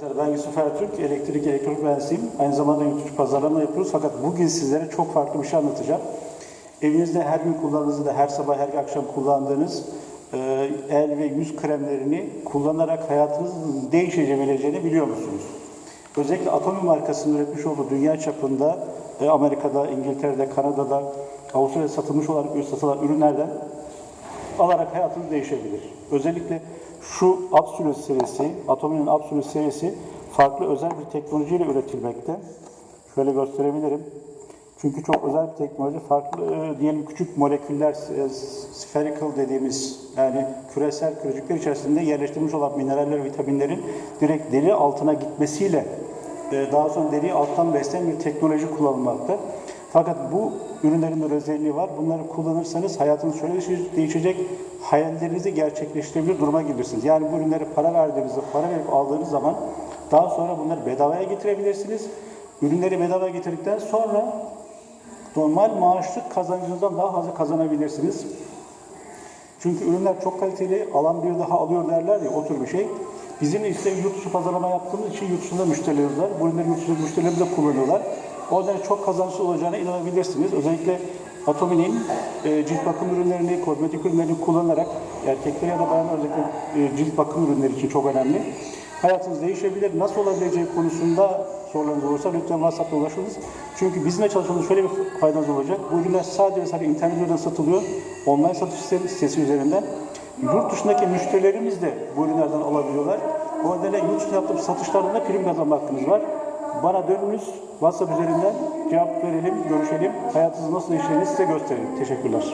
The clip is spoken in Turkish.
Ben Yusuf Ertürk, elektrik elektronik mühendisiyim. Aynı zamanda yurt pazarlama yapıyoruz. Fakat bugün sizlere çok farklı bir şey anlatacağım. Evinizde her gün kullandığınızda da her sabah her akşam kullandığınız e, el ve yüz kremlerini kullanarak hayatınızın değişebileceğini biliyor musunuz? Özellikle Atomi markasının üretmiş olduğu dünya çapında e, Amerika'da, İngiltere'de, Kanada'da, Avustralya'da satılmış olan, satılan ürünlerden alarak hayatınız değişebilir. Özellikle şu Absolute serisi, Atomi'nin Absolute serisi farklı özel bir teknolojiyle üretilmekte. Şöyle gösterebilirim. Çünkü çok özel bir teknoloji. Farklı e, diyelim küçük moleküller, e, spherical dediğimiz yani küresel kürecikler içerisinde yerleştirilmiş olan mineraller vitaminlerin direkt deri altına gitmesiyle e, daha sonra deriyi alttan besleyen bir teknoloji kullanılmakta. Fakat bu ürünlerin bir özelliği var. Bunları kullanırsanız hayatınız şöyle değiş- değişecek, hayallerinizi gerçekleştirebilir duruma gelirsiniz. Yani bu ürünleri para verdiğinizde, para verip aldığınız zaman daha sonra bunları bedavaya getirebilirsiniz. Ürünleri bedavaya getirdikten sonra normal maaşlık kazancınızdan daha fazla kazanabilirsiniz. Çünkü ürünler çok kaliteli, alan bir daha alıyor derler ya o tür bir şey. Bizim işte yurt dışı pazarlama yaptığımız için yurt dışında müşterilerimiz var. Bu ürünleri yurt dışında müşterilerimiz de kullanıyorlar. O yüzden çok kazançlı olacağına inanabilirsiniz. Özellikle Atomi'nin e, cilt bakım ürünlerini, kozmetik ürünlerini kullanarak erkekler ya da bayanlar özellikle e, cilt bakım ürünleri için çok önemli. Hayatınız değişebilir. Nasıl olabileceği konusunda sorularınız olursa lütfen WhatsApp'ta ulaşınız. Çünkü bizimle çalışmanız şöyle bir faydanız olacak. Bu ürünler sadece sadece internet üzerinden satılıyor. Online satış sitesi üzerinden. Yurt dışındaki müşterilerimiz de bu ürünlerden alabiliyorlar. O nedenle yurt dışında yaptığımız satışlarında prim kazanma hakkınız var. Bana dönünüz WhatsApp üzerinden cevap verelim, görüşelim. Hayatınızı nasıl yaşayacağınızı size gösterelim. Teşekkürler.